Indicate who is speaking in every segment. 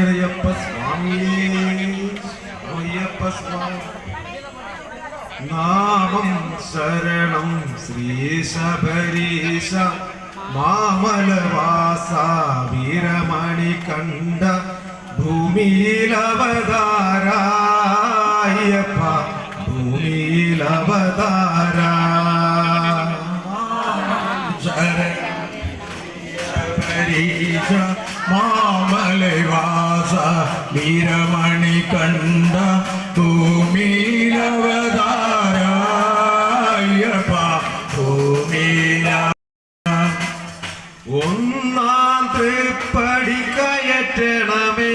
Speaker 1: സദനാനന്ദ സ്വാമി അയ്യപ്പ സ്വാമി. നാമം ശരണം ശ്രീ ശബരീശ മാമലവാസ വീരമണി കണ്ട ഭൂമിയിലവതാരായപ്പ ഭൂമിയിലവതാരാ. പരീക്ഷ മാമലവാസ വീരമണി കണ്ട ഭൂമിയിലവതാരായപ്പ ഭൂമിയില ഒന്നാം തൃപ്പടി കയറ്റണമേ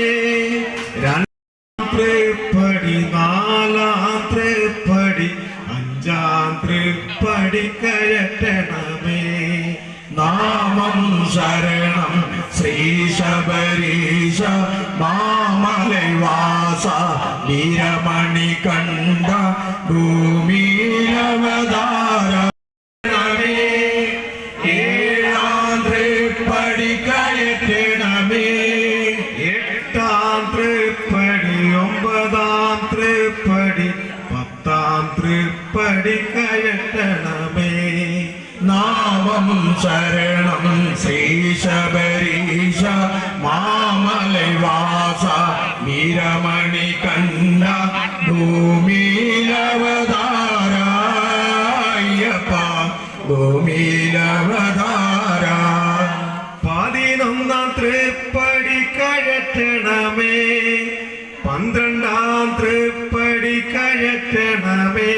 Speaker 1: രണ്ടാം തൃപ്പടി നാലാം തൃപ്പടി അഞ്ചാം തൃപ്പടി കയറ്റണമേ. നാമം ശരണം ശ്രീ ശബരീശ മാമലവാസ നിരമണി കണ്ട ഭൂമിയിലവതാര ഏഴാം തൃപ്പടി കയറ്റണമേ. എട്ടാം തൃപ്പടി ഒമ്പതാം തൃപ്പടി പത്താം തൃപ്പടി കയറ്റണമേ. നാമം ശരണം ശ്രീശബരീശ മാമലവാസ നിരമണി കണ്ട ഭൂമിയിലവതാരായപ്പ ഭൂമിയിലവതാര. പതിനൊന്നാം തൃപ്പടി കഴറ്റണമേ പന്ത്രണ്ടാം തൃപ്പടി കഴറ്റണമേ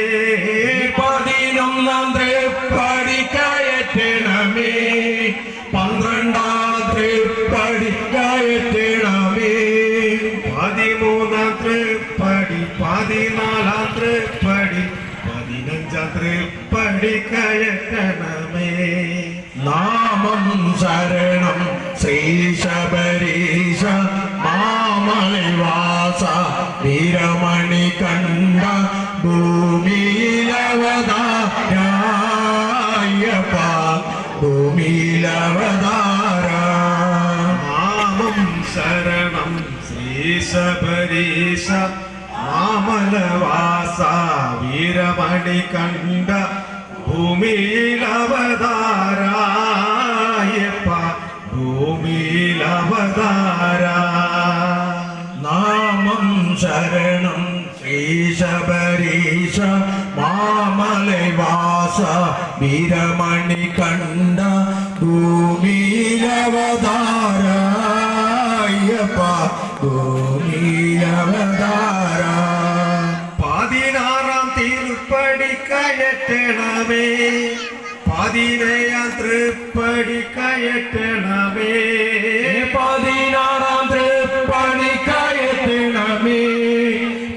Speaker 1: തൃപ്പടി പതിനാലാം തൃപ്പടി പതിനഞ്ചാം തൃപ്പടി കയറ്റണമേ. നാമം ശരണം ശ്രീ ശബരീശ മാമളിവാസ വീരമണി കണ്ട ഭൂമിയിലവതാരായപ്പ ഭൂമിയിലവതാ ശരണം ശ്രീ ശബരീശ മാമലവാസ വീരമണി കണ്ട ഭൂമിയിലവതാരായപ്പ ഭൂമിയിലവതാര. നാമം ശരണം ശ്രീ ശബരീശ മാമലവാസ വീരമണി കണ്ട ഭൂമിയിൽ பதினைய திருப்படி கயட்டணமே பதினாறாம் திருப்படி கயட்டணமே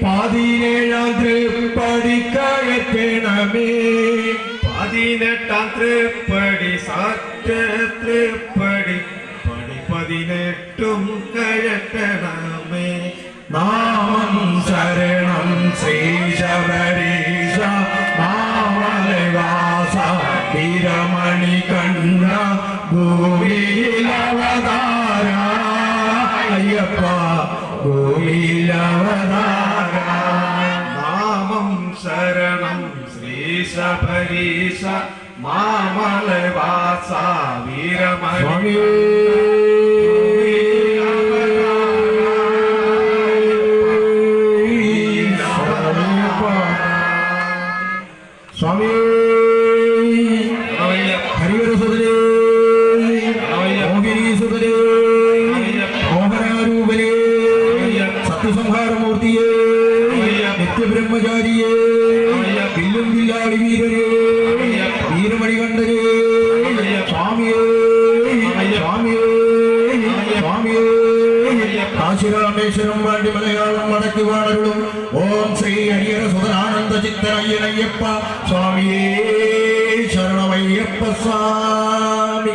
Speaker 1: பதினேழாம் திருப்படி கயட்டணமே பதினெட்டாம் திருப்படி சாத்த திருப்படி படி பதினெட்டும் கயட்டணமே நாமம் சரணம் ஸ்ரீ சபரே ഭൂമിയിലവതാര അയ്യപ്പ ഭൂമിയിലവതാര നാമം ശരണം ശ്രീ ശബരീശ മാമലവാസ വീരമണി மூர்த்தியே. நித்திய பிரம்மச்சாரியே. வில்லும் வில்லாடி வீரரே. வீரமணி கண்டரே. சுவாமியே. சுவாமியே. சுவாமியே. காசிராமேஸ்வரம் பாண்டி மலையாளம் வடக்கு வாடர்களும் ஓம் ஸ்ரீ ஹரியர சுதனானந்த சித்தர் ஐயன் ஐயப்பா. சுவாமியே சரணம் ஐயப்ப சுவாமி